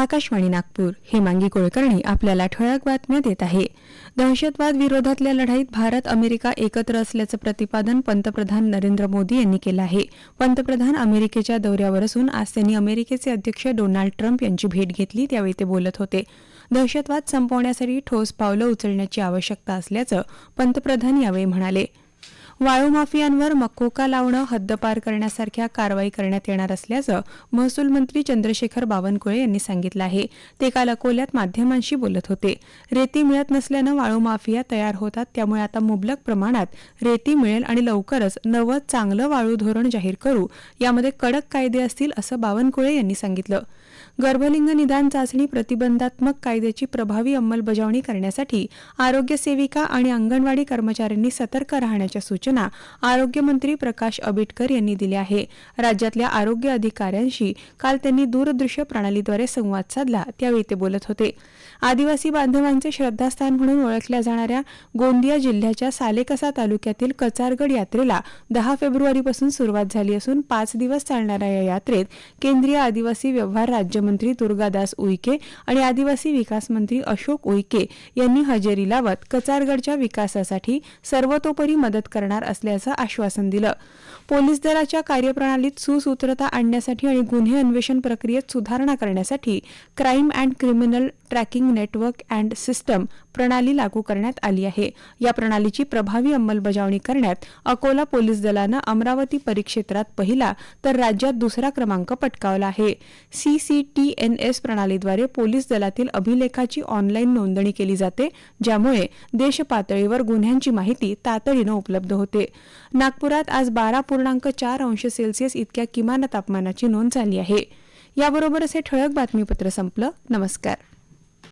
आकाशवाणी नागपूर हेमांगी कुलकर्णी आपल्याला ठळक बातम्या देत आहे. दहशतवाद विरोधातल्या लढाईत भारत अमेरिका एकत्र असल्याचं प्रतिपादन पंतप्रधान नरेंद्र मोदी यांनी केलं आहे. पंतप्रधान अमेरिकेच्या दौऱ्यावर असून आज त्यांनी अमेरिकेचे अध्यक्ष डोनाल्ड ट्रम्प यांची भेट घेतली त्यावेळी ते बोलत होते. दहशतवाद संपवण्यासाठी ठोस पावलं उचलण्याची आवश्यकता असल्याचं पंतप्रधान यावेळी म्हणाले. वाळू माफियांवर मकोका लावणं हद्दपार करण्यासारख्या कारवाई करण्यात येणार असल्याचं महसूल मंत्री चंद्रशेखर बावनकुळे यांनी सांगितलं आहे. ते काल अकोल्यात माध्यमांशी बोलत होते. रेती मिळत नसल्यानं वाळू माफिया तयार होतात त्यामुळे आता मुबलक प्रमाणात रेती मिळेल आणि लवकरच नवं चांगलं वाळू धोरण जाहीर करू. यामध्ये कडक कायदे असतील असं बावनकुळे यांनी सांगितलं. गर्भलिंग निदान चाचणी प्रतिबंधात्मक कायद्याची प्रभावी अंमलबजावणी करण्यासाठी आरोग्य सेविका आणि अंगणवाडी कर्मचाऱ्यांनी सतर्क राहण्याच्या सूचना आरोग्यमंत्री प्रकाश आंबेडकर यांनी दिल्या आहे. राज्यातल्या आरोग्य अधिकाऱ्यांशी काल त्यांनी दूरदृश्य प्रणालीद्वारे संवाद साधला. त्यावेळी ते बोलत होते. आदिवासी बांधवांचे श्रद्धास्थान म्हणून ओळखल्या जाणाऱ्या गोंदिया जिल्ह्याच्या सालेकसा तालुक्यातील कचारगड यात्रेला दहा फेब्रुवारीपासून सुरुवात झाली असून पाच दिवस चालणाऱ्या या यात्रेत केंद्रीय आदिवासी व्यवहार राज्यमंत्री दुर्गादास उईके आणि आदिवासी विकास मंत्री अशोक उईके यांनी हजेरी लावत कचारगडच्या विकासासाठी सर्वतोपरी मदत करणार असल्याचं आश्वासन दिलं. पोलीस दलाच्या कार्यप्रणालीत सुसूत्रता आणण्यासाठी आणि गुन्हे अन्वेषण प्रक्रियेत सुधारणा करण्यासाठी crime and criminal tracking network and system प्रणाली लागू करण्यात आली आहे. या प्रणालीची प्रभावी अंमलबजावणी करण्यात अकोला पोलीस दलानं अमरावती परिक्षेत्रात पहिला तर राज्यात दुसरा क्रमांक पटकावला आहे. सीसीटी टी एन एस प्रणालीद्वारे पोलीस दलातील अभिलेखाची ऑनलाईन नोंदणी केली जाते ज्यामुळे देश पातळीवर गुन्ह्यांची माहिती तातडीनं उपलब्ध होते. नागपुरात आज बारा पूर्णांक चार अंश सेल्सिअस इतक्या किमान तापमानाची नोंद झाली आहे. याबरोबरच हे ठळक बातमीपत्र संपलं. नमस्कार.